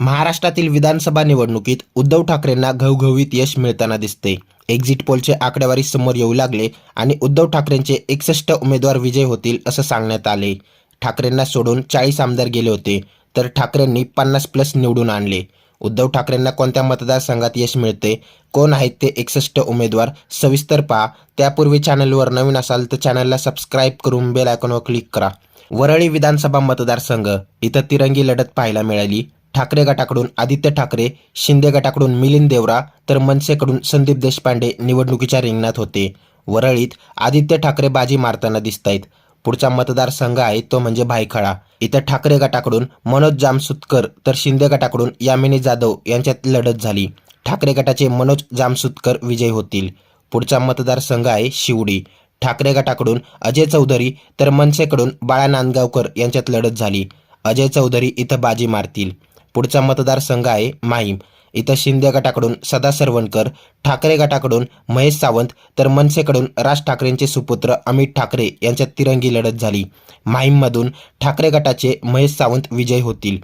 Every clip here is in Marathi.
महाराष्ट्रातील विधानसभा निवडणुकीत उद्धव ठाकरेंना घवघवीत यश मिळताना दिसते. एक्झिट पोलचे आकडेवारी समोर येऊ लागले आणि उद्धव ठाकरेंचे एकसष्ट उमेदवार विजय होतील असं सांगण्यात आले. ठाकरेंना सोडून चाळीस आमदार गेले होते तर ठाकरेंनी पन्नास प्लस निवडून आणले. उद्धव ठाकरेंना कोणत्या मतदारसंघात यश मिळते कोण आहेत ते एकसष्ट उमेदवार सविस्तर पहा. त्यापूर्वी चॅनलवर नवीन असाल तर चॅनलला सबस्क्राईब करून बेल आयकॉनवर क्लिक करा. वरळी विधानसभा मतदारसंघ इथं तिरंगी लढत पाहायला मिळाली. ठाकरे गटाकडून आदित्य ठाकरे शिंदे गटाकडून मिलिंद देवरा तर मनसेकडून संदीप देशपांडे निवडणुकीच्या रिंगणात होते. वरळीत आदित्य ठाकरे बाजी मारताना दिसत आहेत पुढचा मतदारसंघ आहे तो म्हणजे भायखळा. इथं ठाकरे गटाकडून मनोज जामसुतकर तर शिंदे गटाकडून यामिनी जाधव यांच्यात लढत झाली. ठाकरे गटाचे मनोज जामसुतकर विजयी होतील. पुढचा मतदारसंघ आहे शिवडी. ठाकरे गटाकडून अजय चौधरी तर मनसेकडून बाळा नांदगावकर यांच्यात लढत झाली. अजय चौधरी इथं बाजी मारतील. पुढचा मतदारसंघ आहे माहीम. इथं शिंदे गटाकडून सदा सरवणकर ठाकरे गटाकडून महेश सावंत तर मनसेकडून राज ठाकरेंचे सुपुत्र अमित ठाकरे यांच्यात तिरंगी लढत झाली. माहीममधून ठाकरे गटाचे महेश सावंत विजय होतील.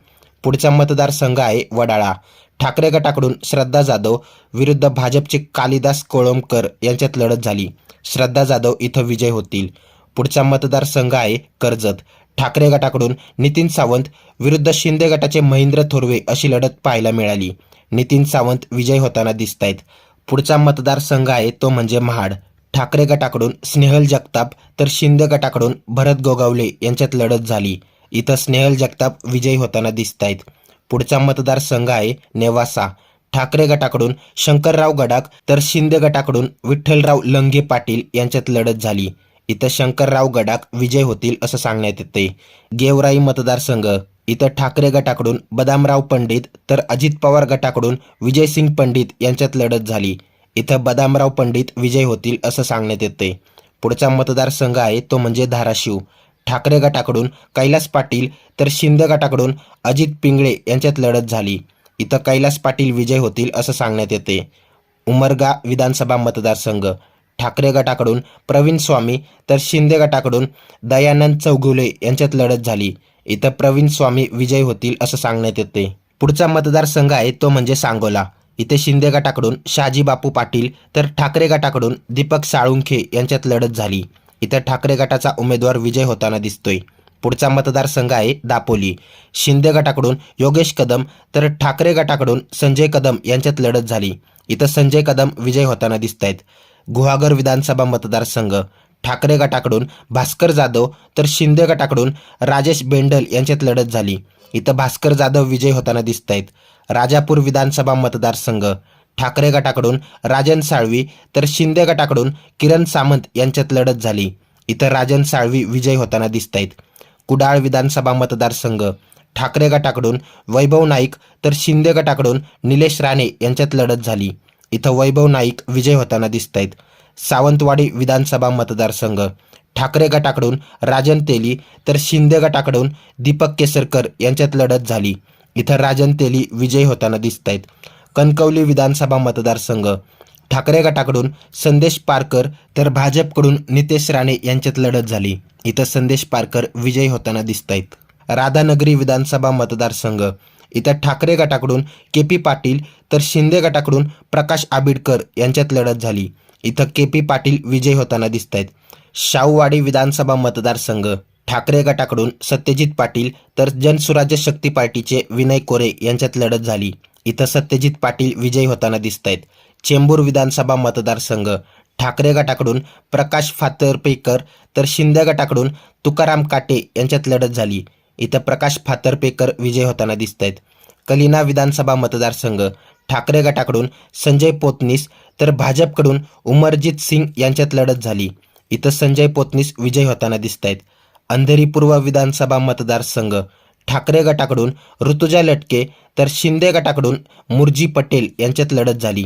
पुढचा मतदारसंघ आहे वडाळा. ठाकरे गटाकडून श्रद्धा जाधव विरुद्ध भाजपचे कालिदास कोळंबकर यांच्यात लढत झाली. श्रद्धा जाधव इथं विजय होतील. पुढचा मतदारसंघ आहे कर्जत. ठाकरे गटाकडून नितीन सावंत विरुद्ध शिंदे गटाचे महेंद्र थोरवे अशी लढत पाहायला मिळाली. नितीन सावंत विजय होताना दिसत आहेत पुढचा मतदारसंघ आहे तो म्हणजे महाड. ठाकरे गटाकडून स्नेहल जगताप तर शिंदे गटाकडून भरत गोगावले यांच्यात लढत झाली. इथं स्नेहल जगताप विजयी होताना दिसत आहेत पुढचा मतदारसंघ आहे नेवासा. ठाकरे गटाकडून शंकरराव गडाख तर शिंदे गटाकडून विठ्ठलराव लंगे पाटील यांच्यात लढत झाली. इथं शंकरराव गडाख विजय होतील असं सांगण्यात येते गेवराई मतदारसंघ इथं ठाकरे गटाकडून बदामराव पंडित तर अजित पवार गटाकडून विजयसिंग पंडित यांच्यात लढत झाली. इथं बदामराव पंडित विजय होतील असं सांगण्यात येते पुढचा मतदारसंघ आहे तो म्हणजे धाराशिव. ठाकरे गटाकडून कैलास पाटील तर शिंदे गटाकडून अजित पिंगळे यांच्यात लढत झाली. इथं कैलास पाटील विजय होतील असं सांगण्यात येते उमरगा विधानसभा मतदारसंघ ठाकरे गटाकडून प्रवीण स्वामी तर शिंदे गटाकडून दयानंद चौगुले यांच्यात लढत झाली. इथं प्रवीण स्वामी विजय होतील असं सांगण्यात येते. पुढचा मतदारसंघ आहे तो म्हणजे सांगोला. इथे शिंदे गटाकडून शहाजी बापू पाटील तर ठाकरे गटाकडून दीपक साळुंखे यांच्यात लढत झाली. इथं ठाकरे गटाचा उमेदवार विजय होताना दिसतोय. पुढचा मतदारसंघ आहे दापोली. शिंदे गटाकडून योगेश कदम तर ठाकरे गटाकडून संजय कदम यांच्यात लढत झाली. इथं संजय कदम विजय होताना दिसत आहेत गुहागर विधानसभा मतदारसंघ ठाकरे गटाकडून भास्कर जाधव तर शिंदे गटाकडून राजेश बेंडल यांच्यात लढत झाली. इथं भास्कर जाधव विजय होताना दिसत आहेत राजापूर विधानसभा मतदारसंघ ठाकरे गटाकडून राजन साळवी तर शिंदे गटाकडून किरण सामंत यांच्यात लढत झाली. इथं राजन साळवी विजय होताना दिसत आहेत कुडाळ विधानसभा मतदारसंघ ठाकरे गटाकडून वैभव नाईक तर शिंदे गटाकडून निलेश राणे यांच्यात लढत झाली. इथं वैभव नाईक विजय होताना दिसत आहेत सावंतवाडी विधानसभा मतदारसंघ. ठाकरे गटाकडून राजन तेली तर शिंदे गटाकडून दीपक केसरकर यांच्यात लढत झाली. इथं राजन तेली विजय होताना दिसत आहेत कणकवली विधानसभा मतदारसंघ. ठाकरे गटाकडून संदेश पारकर तर भाजपकडून नितेश राणे यांच्यात लढत झाली. इथं संदेश पारकर विजय होताना दिसत आहेत राधानगरी विधानसभा मतदारसंघ. इथं ठाकरे गटाकडून के पी पाटील तर शिंदे गटाकडून प्रकाश आबिडकर यांच्यात लढत झाली. इथं के पी पाटील विजय होताना दिसत आहेत शाहूवाडी विधानसभा मतदारसंघ ठाकरे गटाकडून सत्यजित पाटील तर जनसुराज्य शक्ती पार्टीचे विनय कोरे यांच्यात लढत झाली. इथं सत्यजित पाटील विजय होताना दिसत आहेत चेंबूर विधानसभा मतदारसंघ ठाकरे गटाकडून प्रकाश फातर्पेकर तर शिंदे गटाकडून तुकाराम काटे यांच्यात लढत झाली. इथं प्रकाश फातरपेकर विजय होताना दिसत आहेत कलिना विधानसभा मतदारसंघ ठाकरे गटाकडून संजय पोतनीस तर भाजपकडून उमरजित सिंग यांच्यात लढत झाली. इथं संजय पोतनीस विजय होताना दिसत आहेत अंधेरी पूर्व विधानसभा मतदारसंघ ठाकरे गटाकडून ऋतुजा लटके तर शिंदे गटाकडून मुरजी पटेल यांच्यात लढत झाली.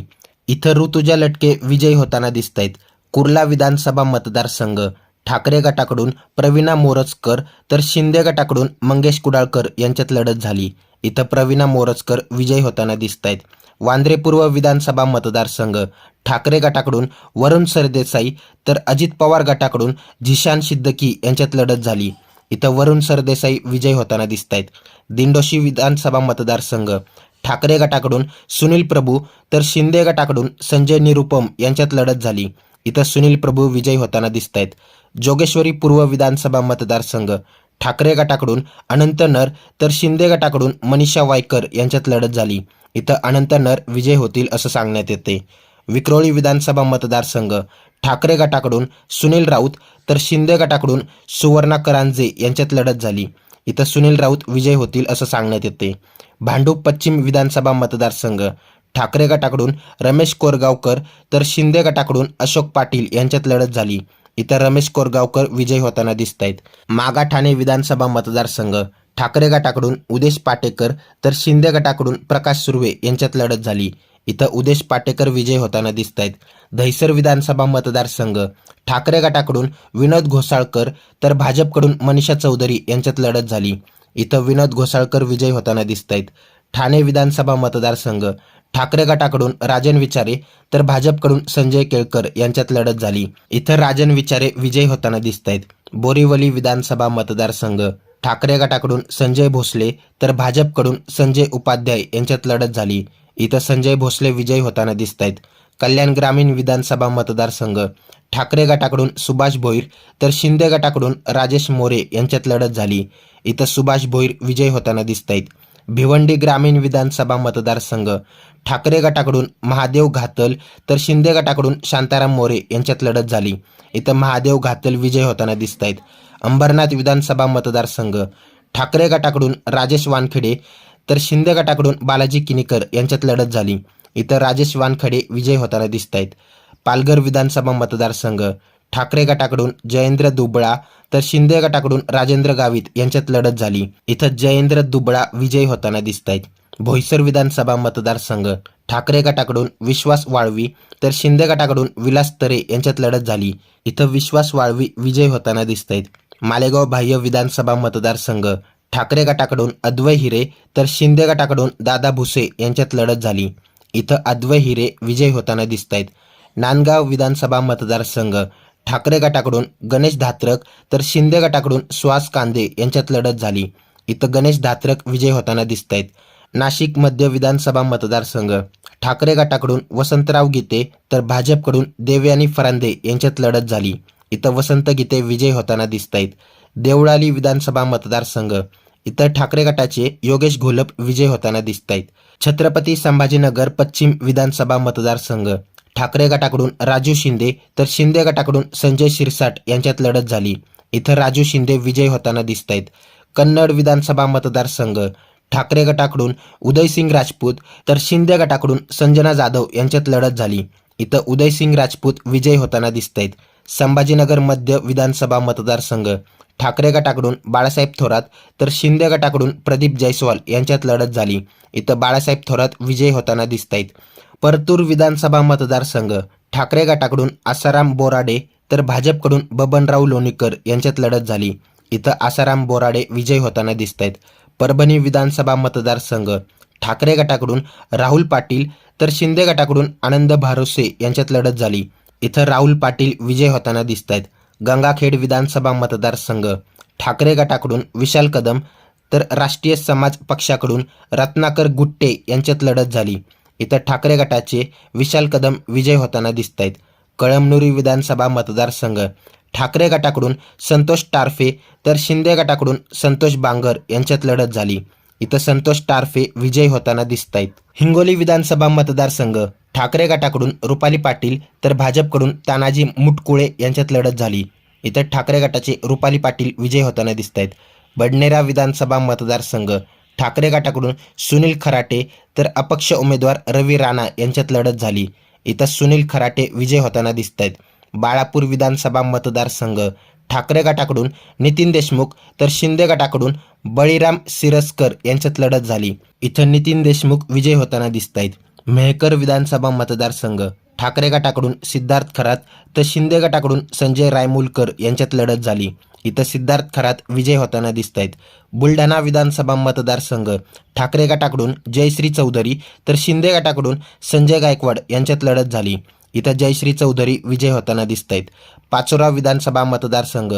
इथं ऋतुजा लटके विजयी होताना दिसत आहेत कुर्ला विधानसभा मतदारसंघ ठाकरे गटाकडून प्रवीणा मोरजकर तर शिंदे गटाकडून मंगेश कुडाळकर यांच्यात लढत झाली. इथं प्रवीणा मोरजकर विजयी होताना दिसत आहेत वांद्रे पूर्व विधानसभा मतदारसंघ ठाकरे गटाकडून वरुण सरदेसाई तर अजित पवार गटाकडून झिशान सिद्दकी यांच्यात लढत झाली. इथं वरुण सरदेसाई विजय होताना दिसत आहेत दिंडोशी विधानसभा मतदारसंघ ठाकरे गटाकडून सुनील प्रभू तर शिंदे गटाकडून संजय निरुपम यांच्यात लढत झाली. इथं सुनील प्रभू विजयी होताना दिसत आहेत जोगेश्वरी पूर्व विधानसभा मतदारसंघ ठाकरे गटाकडून अनंत नर तर शिंदे गटाकडून मनीषा वायकर यांच्यात लढत झाली. इथं अनंत नर विजय होतील असं सांगण्यात येते. विक्रोळी विधानसभा मतदारसंघ ठाकरे गटाकडून सुनील राऊत तर शिंदे गटाकडून सुवर्णा करांजे यांच्यात लढत झाली. इथं सुनील राऊत विजय होतील असं सांगण्यात येते. भांडूप पश्चिम विधानसभा मतदारसंघ ठाकरे गटाकडून रमेश कोरगावकर तर शिंदे गटाकडून अशोक पाटील यांच्यात लढत झाली. इथं रमेश कोरगावकर विजय होताना दिसत आहेत मागा ठाणे विधानसभा मतदारसंघ ठाकरे गटाकडून उदेश पाटेकर तर शिंदे गटाकडून प्रकाश सुर्वे यांच्यात लढत झाली. इथं उदेश पाटेकर विजय होताना दिसत आहेत दहिसर विधानसभा मतदारसंघ ठाकरे गटाकडून विनोद घोसाळकर तर भाजपकडून मनीषा चौधरी यांच्यात लढत झाली. इथं विनोद घोसाळकर विजय होताना दिसत आहेत ठाणे विधानसभा मतदारसंघ ठाकरे गटाकडून राजन विचारे तर भाजपकडून संजय केळकर यांच्यात लढत झाली. इथं राजन विचारे विजय होताना दिसत आहेत बोरीवली विधानसभा मतदारसंघ ठाकरे गटाकडून संजय भोसले तर भाजपकडून संजय उपाध्याय यांच्यात लढत झाली. इथं संजय भोसले विजय होताना दिसत आहेत कल्याण ग्रामीण विधानसभा मतदारसंघ ठाकरे गटाकडून सुभाष भोईर तर शिंदे गटाकडून राजेश मोरे यांच्यात लढत झाली. इथं सुभाष भोईर विजय होताना दिसत आहेत भिवंडी ग्रामीण विधानसभा मतदारसंघ ठाकरे गटाकडून महादेव घातल तर शिंदे गटाकडून शांताराम मोरे यांच्यात लढत झाली. इथं महादेव घातल विजय होताना दिसत आहेत अंबरनाथ विधानसभा मतदारसंघ ठाकरे गटाकडून राजेश वानखेडे तर शिंदे गटाकडून बालाजी किनीकर यांच्यात लढत झाली. इथं राजेश वानखेडे विजय होताना दिसत आहेत पालघर विधानसभा मतदारसंघ ठाकरे गटाकडून जयेंद्र दुबळा तर शिंदे गटाकडून राजेंद्र गावित यांच्यात लढत झाली. इथं जयेंद्र दुबळा विजयी होताना दिसत आहेत भोईसर विधानसभा मतदारसंघ ठाकरे गटाकडून विश्वास वाळवी तर शिंदे गटाकडून विलास तरे यांच्यात लढत झाली. इथं विश्वास वाळवी विजय होताना दिसत आहेत मालेगाव बाह्य विधानसभा मतदारसंघ ठाकरे गटाकडून अद्वय हिरे तर शिंदे गटाकडून दादा भुसे यांच्यात लढत झाली. इथं अद्वै हिरे विजय होताना दिसत आहेत नांदगाव विधानसभा मतदारसंघ ठाकरे गटाकडून गणेश धात्रक तर शिंदे गटाकडून सुहास कांदे यांच्यात लढत झाली. इथं गणेश धात्रक विजय होताना दिसत आहेत नाशिक मध्य विधानसभा मतदारसंघ. ठाकरे गटाकडून वसंतराव गीते तर भाजपकडून देवयानी फरांदे यांच्यात लढत झाली. इथं वसंत गीते विजय होताना दिसत आहेत देवळाली विधानसभा मतदारसंघ. इथं ठाकरे गटाचे योगेश घोलप विजय होताना दिसत आहेत छत्रपती संभाजीनगर पश्चिम विधानसभा मतदारसंघ. ठाकरे गटाकडून राजू शिंदे तर शिंदे गटाकडून संजय शिरसाट यांच्यात लढत झाली. इथं राजू शिंदे विजय होताना दिसत आहेत कन्नड विधानसभा मतदारसंघ ठाकरे गटाकडून उदयसिंग राजपूत तर शिंदे गटाकडून संजना जाधव यांच्यात लढत झाली. इथं उदयसिंग राजपूत विजय होताना दिसत आहेत संभाजीनगर मध्य विधानसभा मतदारसंघ ठाकरे गटाकडून बाळासाहेब थोरात तर शिंदे गटाकडून प्रदीप जयस्वाल यांच्यात लढत झाली. इथं बाळासाहेब थोरात विजय होताना दिसत आहेत परतूर विधानसभा मतदारसंघ ठाकरे गटाकडून आसाराम बोराडे तर भाजपकडून बबनराव लोणीकर यांच्यात लढत झाली. इथं आसाराम बोराडे विजय होताना दिसत आहेत परभणी विधानसभा मतदारसंघ ठाकरे गटाकडून राहुल पाटील तर शिंदे गटाकडून आनंद भारोसे यांच्यात लढत झाली. इथं राहुल पाटील विजय होताना दिसत आहेत गंगाखेड विधानसभा मतदारसंघ ठाकरे गटाकडून विशाल कदम तर राष्ट्रीय समाज पक्षाकडून रत्नाकर गुट्टे यांच्यात लढत झाली. इथं ठाकरे गटाचे विशाल कदम विजय होताना दिसत आहेत कळमनुरी विधानसभा मतदारसंघ. ठाकरे गटाकडून संतोष टारफे तर शिंदे गटाकडून संतोष बांगर यांच्यात लढत झाली. इथं संतोष टारफे विजय होताना दिसत आहेत हिंगोली विधानसभा मतदारसंघ. ठाकरे गटाकडून रुपाली पाटील तर भाजपकडून तानाजी मुटकुळे यांच्यात लढत झाली. इथं ठाकरे गटाचे रुपाली पाटील विजय होताना दिसत आहेत बडनेरा विधानसभा मतदारसंघ. ठाकरे गटाकडून सुनील खराटे तर अपक्ष उमेदवार रवी राणा यांच्यात लढत झाली. इथं सुनील खराटे विजय होताना दिसत आहेत बाळापूर विधानसभा मतदारसंघ ठाकरे गटाकडून नितीन देशमुख तर शिंदे गटाकडून बळीराम सिरस्कर यांच्यात लढत झाली. इथं नितीन देशमुख विजय होताना दिसत आहेत मेहकर विधानसभा मतदारसंघ ठाकरे गटाकडून सिद्धार्थ खरात तर शिंदे गटाकडून संजय रायमुलकर यांच्यात लढत झाली. इथं सिद्धार्थ खरात विजय होताना दिसत आहेत बुलढाणा विधानसभा मतदारसंघ ठाकरे गटाकडून जयश्री चौधरी तर शिंदे गटाकडून संजय गायकवाड यांच्यात लढत झाली. इथं जयश्री चौधरी विजय होताना दिसत आहेत पाचोरा विधानसभा मतदारसंघ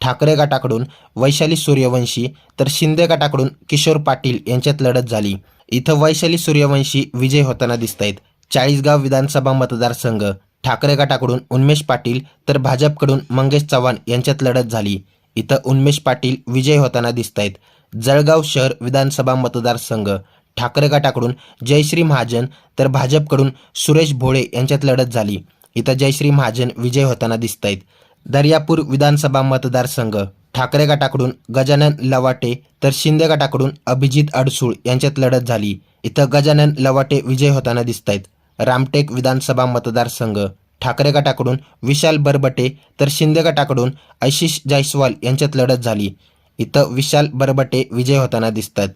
ठाकरे गटाकडून वैशाली सूर्यवंशी तर शिंदे गटाकडून किशोर पाटील यांच्यात लढत झाली. इथं वैशाली सूर्यवंशी विजय होताना दिसत आहेत चाळीसगाव विधानसभा मतदारसंघ. ठाकरे गटाकडून उन्मेष पाटील तर भाजपकडून मंगेश चव्हाण यांच्यात लढत झाली. इथं उन्मेष पाटील विजय होताना दिसत आहेत जळगाव शहर विधानसभा मतदारसंघ. ठाकरे गटाकडून जयश्री महाजन तर भाजपकडून सुरेश भोळे यांच्यात लढत झाली. इथं जयश्री महाजन विजय होताना दिसत आहेत दर्यापूर विधानसभा मतदारसंघ. ठाकरे गटाकडून गजानन लवाटे तर शिंदे गटाकडून अभिजित अडसूळ यांच्यात लढत झाली. इथं गजानन लवाटे विजय होताना दिसत आहेत रामटेक विधानसभा मतदारसंघ. ठाकरे गटाकडून विशाल बरबटे तर शिंदे गटाकडून आशिष जायस्वाल यांच्यात लढत झाली. इथं विशाल बरबटे विजय होताना दिसतात.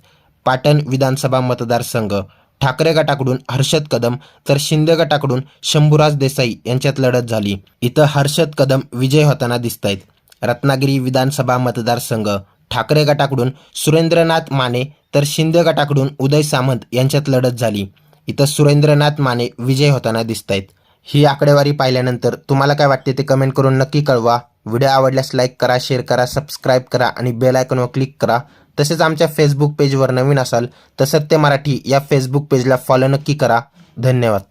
पाटण विधानसभा मतदारसंघ. ठाकरे गटाकडून हर्षद कदम तर शिंदे गटाकडून शंभूराज देसाई यांच्यात लढत झाली. इथं हर्षद कदम विजय होताना दिसत आहेत रत्नागिरी विधानसभा मतदारसंघ. ठाकरे गटाकडून सुरेंद्रनाथ माने तर शिंदे गटाकडून उदय सामंत यांच्यात लढत झाली. इथं सुरेंद्रनाथ माने विजय होताना दिसत आहेत ही आकडेवारी पाहिल्यानंतर तुम्हाला काय वाटते ते कमेंट करून नक्की कळवा. व्हिडिओ आवडल्यास लाईक करा शेअर करा सबस्क्राईब करा आणि बेल आयकॉनवर क्लिक करा. तसेच आमच्या फेसबुक पेजवर नवीन असाल तर सत्य मराठी या फेसबुक पेजला फॉलो नक्की करा. धन्यवाद.